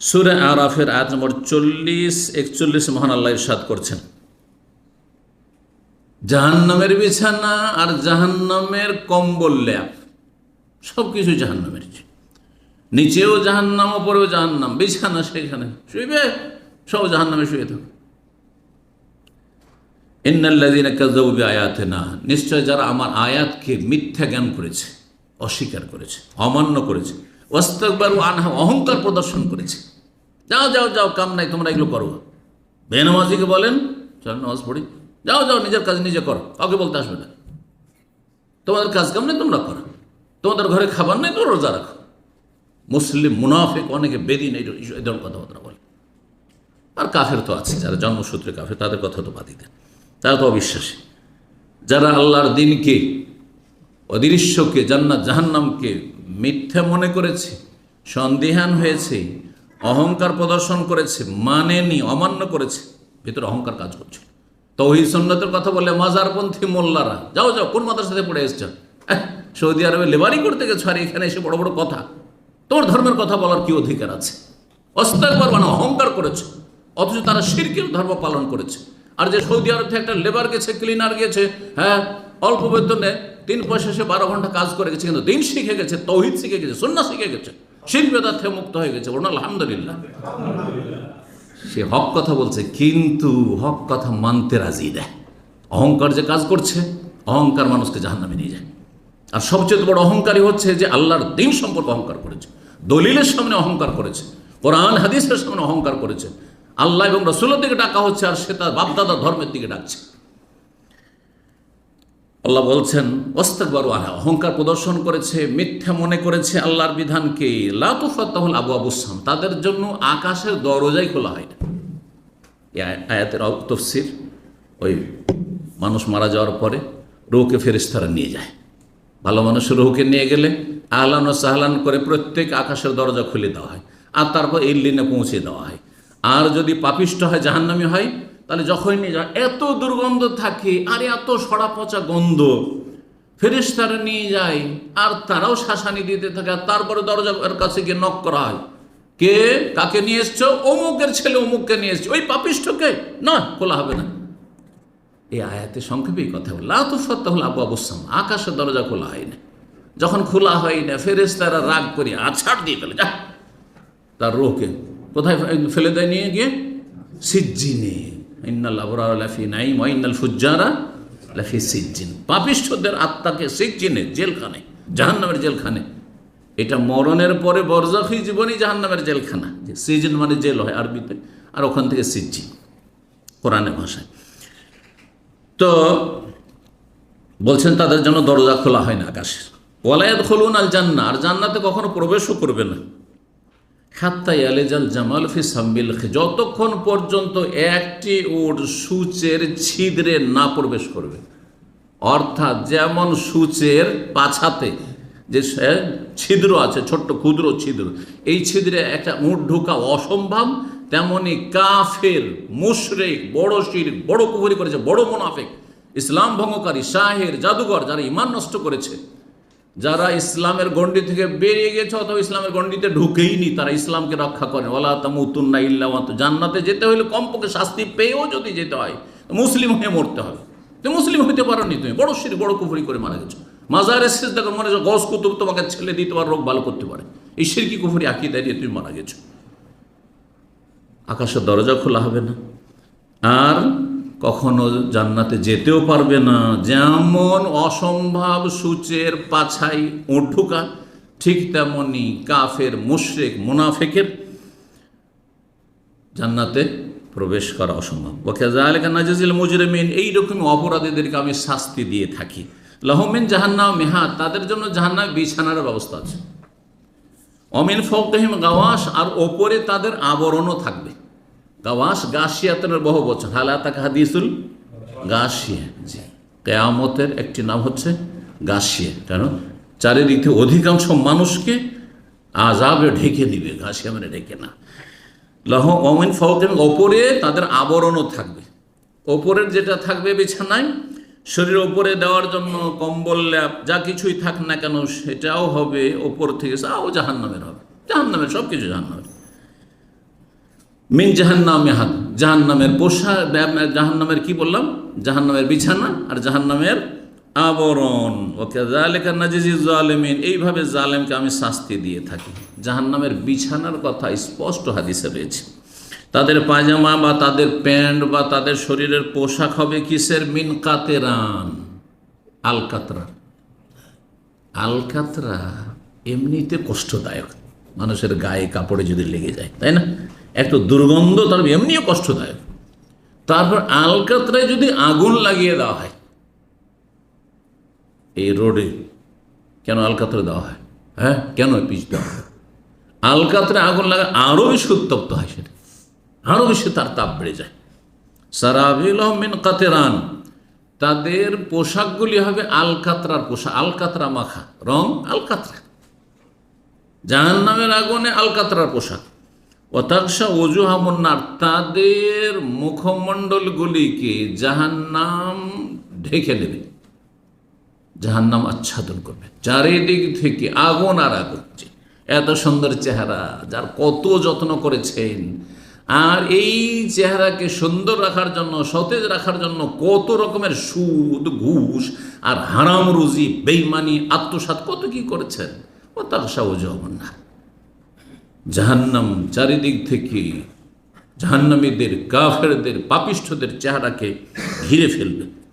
সুরে আরাফের আয়াত নম্বর চল্লিশ, একচল্লিশ মহান আল্লাহ ইরশাদ করছেন। জাহান্নামের বিছানা আর জাহান্নামের কম্বল ল্যাপ সব কিছু জাহান্নামের নিচেও জাহান্নাম, ওপরেও জাহান্নাম, বিছানা সেখানে, শুইবে, সব জাহান্নামে শুয়ে থাকবে ইন্নাল্লাদিন কাজবি আয়াতে না নিশ্চয় যারা আমার আয়াতকে মিথ্যা জ্ঞান করেছে, অস্বীকার করেছে, অমান্য করেছে ওয়াস্তকবার আনহা, অহংকার প্রদর্শন করেছে। যাও যাও যাও, কাম নাই, তোমরা এগুলো করো। বেনামাজিকে বলেন, চল নামাজ পড়ি। যাও যাও, নিজের কাজ নিজে করো, কাউকে বলতে আসবে না। তোমাদের কাজ কাম নেই, তোমরা করো। তোমাদের ঘরে খাবার নেই, তোমরা রোজা রাখো। মুসলিম, মুনাফেক, অনেকে বেদিন এই ধরনের কথাবার্তা বলে। আর কাফের তো আছে, যারা জন্মসূত্রে কাফের, তাদের কথা তো বাদই দেন। তারা তো অবিশ্বাসী। যারা আল্লাহর দিনকে, অদৃশ্যকে, জান্নাত, জাহান্নামকে মিথ্যা মনে করেছে, সন্দেহান হয়েছে, অহংকার প্রদর্শন করেছে, মানেনি, অমান্য করেছে, ভিতরে অহংকার কাজ করছে। তৌহিদ সন্ন্যতের কথা বললে, মাজারপন্থী মোল্লারা, যাও যাও, কোন মাদ্রাসাতে পড়ে এসছো? সৌদি আরবে লেবারি করতে গেছো, আর এখানে এসে বড় বড় কথা। তোর ধর্মের কথা বলার কি অধিকার আছে? অস্তাকবার মানে অহংকার করেছে, অথচ তারা শিরকের ধর্ম পালন করেছে। আর যে সৌদি আরব থেকে একটা লেবার গেছে, ক্লিনার গেছে হ্যাঁ অল্প বেতনে তিন পয়সা সে বারো ঘণ্টা কাজ করে গেছে, কিন্তু দিন শিখে গেছে, তৌহিদ শিখে গেছে সন্না শিখে গেছে। শিল্প থেকে মুক্ত হয়ে গেছে, বলুন আলহামদুলিল্লাহ। সে হক কথা বলছে, কিন্তু হক কথা মানতে রাজি দেয়। অহংকার যে কাজ করছে, অহংকার মানুষকে জাহান্নামে নিয়ে যায়। আর সবচেয়ে বড় অহংকারী হচ্ছে যে আল্লাহর দিন সম্পর্কে অহংকার করেছে, দলিলের সামনে অহংকার করেছে, কোরআন, হাদিসের সামনে অহংকার করেছে। আল্লাহ এবং রসুলের দিকে ডাকা হচ্ছে আর সে তার বাপদাদা ধর্মের দিকে ডাকছে। আল্লাহ বলছেন ওস্তাকবার অহংকার প্রদর্শন করেছে, মিথ্যা মনে করেছে আল্লাহর বিধানকে। লাতুফাত্তাহুল আবু আবুসাম তাদের জন্য আকাশের দরজাই খোলা হয় না। আয়াতের তফসির, ওই মানুষ মারা যাওয়ার পরে রৌকে ফেরিস্তারা নিয়ে যায়। ভালো মানুষের রৌকে নিয়ে গেলে আহলান ও সাহলান করে প্রত্যেক আকাশের দরজা খুলে দেওয়া হয়। আর তারপর ইল্লিনে পৌঁছে দেওয়া হয়। আর যদি পাপিষ্ট হয়, জাহান্নামি হয় তাহলে যখনই নিয়ে যায় এত দুর্গন্ধ থাকে, আর এত সড়া পচা গন্ধ। ফেরিস্তারা নিয়ে যায়, আর তারাও শাসানি দিতে থাকে, আর তারপরে দরজার কাছে গিয়ে নক করা হয়। কে? কাকে নিয়ে এসছো? অমুকের ছেলে অমুককে নিয়ে এসছো। ওই পাপিষ্টকে না, খোলা হবে না। এই আয়াতে সংক্ষেপে এই কথা বল লাতুফাত্তাহুল আবু আবুসাম আকাশের দরজা খোলা হয় না। যখন খোলা হয় না ফেরেস্তারা রাগ করি আছাড় দিয়ে ফেলে, যা, তার রোহকে কোথায় ফেলে দেয় নিয়ে গিয়ে? সিজ্জিনে। ইন্নাল আবরার লাফি নাইম ইন্নাল ফুজ্জারা লাফি সিজ্জিন। পাপিষ্ঠদের আত্মাকে সিজ্জিনে জেলখানে জাহান্নামের জেলখানে এটা মরণের পরে বরজাখী জীবনই জাহান্নামের জেলখানা। সিজন মানে জেল হয় আরবিতে, আর ওখান থেকে সিজ্জিন কোরআনের ভাষায়। তো বলছেন, তাদের জন্য দরজা খোলা হয় না আকাশের ওয়ালায়াত খোলুন আল জান্না আর জান্নাতে কখনো প্রবেশও করবে না। খাত্তাই আলেজাল জামাল ফি সাম্বিল যতক্ষণ পর্যন্ত একটি ওর সূচের ছিদ্রে না প্রবেশ করবে, অর্থাৎ যেমন সূচের পাছাতে যে ছিদ্র আছে, ছোট্ট ক্ষুদ্র ছিদ্র, এই ছিদ্রে একটা উঁট ঢোকা অসম্ভব, তেমনি কাফের, মুশরেক, বড় শির বড় কুহুরি করেছে, বড় মোনাফেক, ইসলাম ভঙ্গকারী, শাহের, জাদুঘর যারা ইমান নষ্ট করেছে যারা ইসলামের গণ্ডি থেকে বেরিয়ে গেছে অথবা ইসলামের গণ্ডিতে ঢুকেইনি, তারা ইসলামকে রক্ষা করে ওলা তামুতুন্না ইল্লা ওয়া জান্নাতে যেতে হলে কমপক্ষে শাস্তি পেয়েও যদি যেতে হয় মুসলিম হয়ে মরতে হবে। তুমি মুসলিম হইতে পারোনি তুমি, বড় শির বড় কুফুরি করে মারা গেছো। মাজারে শেষ দেখো মনে হচ্ছে গস কুতুব তোমাকে ছেলে দিতে পারে রোগ ভালো করতে পারে। এই শিরকি কুফুরি আঁকিয়ে দিয়ে তুমি মারা গেছো। আকাশের দরজা খোলা হবে না। আর কখনো জান্নাতে যেতেও পারবে না। যেমন অসম্ভব সূচের পাছাই ওঁট ঢোকা ঠিক তেমনি কাফের, মুশরেক, মুনাফেকের জান্নাতে প্রবেশ করা অসম্ভব। ওকে জালেকা নাজিল মুজরিমিন, এইরকম অপরাধীদেরকে আমি শাস্তি দিয়ে থাকি। লহমিন জাহান্নাম মেহাত তাদের জন্য জাহান্নাম বিছানার ব্যবস্থা আছে। অমিন ফকহিম গাওয়াস আর ওপরে তাদের আবরণও থাকবে। গাওয়াস গাছিয়াতের বহু বছর। হালাতাক হাদিসুল গাছিয়া জি। কেয়ামতের একটি নাম হচ্ছে গাছিয়া কেন? চারিদিক থেকে অধিকাংশ মানুষকে আজাবে ঢেকে দিবে ঘাসিয়া মানে ঢেকে না। লহ অমিন ফৌকেন ওপরে তাদের আবরণও থাকবে। ওপরের যেটা থাকবে বিছানায় শরীর ওপরে দেওয়ার জন্য কম্বল, ল্যাপ, যা কিছুই থাক না কেন, সেটাও হবে ওপর থেকে তাও জাহান্নামের হবে। জাহান্নামের সব কিছু জাহান্নামের। মিন জাহান্নামে হাত, জাহান্নামের পোশা জাহান্নামের কি বললাম? জাহান্নামের বিছানা আর জাহান্নামের আবরণ। ওকে জালেকা নাজিজি জালেমিন এইভাবে জালেমকে আমি শাস্তি দিয়ে থাকি। জাহান্নামের বিছানার কথা স্পষ্ট হাদিসে রয়েছে। তাদের পায়জামা বা তাদের প্যান্ট বা তাদের শরীরের পোশাক হবে কিসের? মিন কাতেরান, আলকাতরা। আলকাতরা এমনিতে কষ্টদায়ক। মানুষের গায়ে কাপড়ে যদি লেগে যায়, তাই না? একটু দুর্গন্ধ তার এমনিও কষ্টদায়ক। তারপর আলকাতরায় যদি আগুন লাগিয়ে দেওয়া হয়, এই রোডে কেন আলকাতরা দেওয়া হয়? হ্যাঁ? কেন পিচ দেওয়া হয়? আলকাতরে আগুন লাগা আরও বেশি উত্তপ্ত হয় সেটা। আরও বেশি তার তাপ বেড়ে যায়। সারাবিল মিন কাতেরান, তাদের পোশাকগুলি হবে আলকাতরার পোশাক, আলকাতরা মাখা, রং আলকাতরা। জাহান নামের আগুনে আলকাতরার পোশাক। অতাকসা অজুহামন্নার তাদের মুখমণ্ডলগুলিকে জাহান্নাম ঢেকে দেবে। জাহান্নাম আচ্ছাদন করবে। চারিদিক থেকে আগুন আর আগুন। এত সুন্দর চেহারা, যার কত যত্ন করেছেন। আর এই চেহারাকে সুন্দর রাখার জন্য, সতেজ রাখার জন্য কত রকমের সুদ, ঘুষ আর হারাম রুজি, বেইমানি, আত্মসাৎ কত কি করেছেন? ও তাকসা না জাহান্নাম চারিদিক থেকে জাহান্নামীদের কাফেরদের পাপিষ্ঠদের চেহারাকে ঘিরে ফেলবে।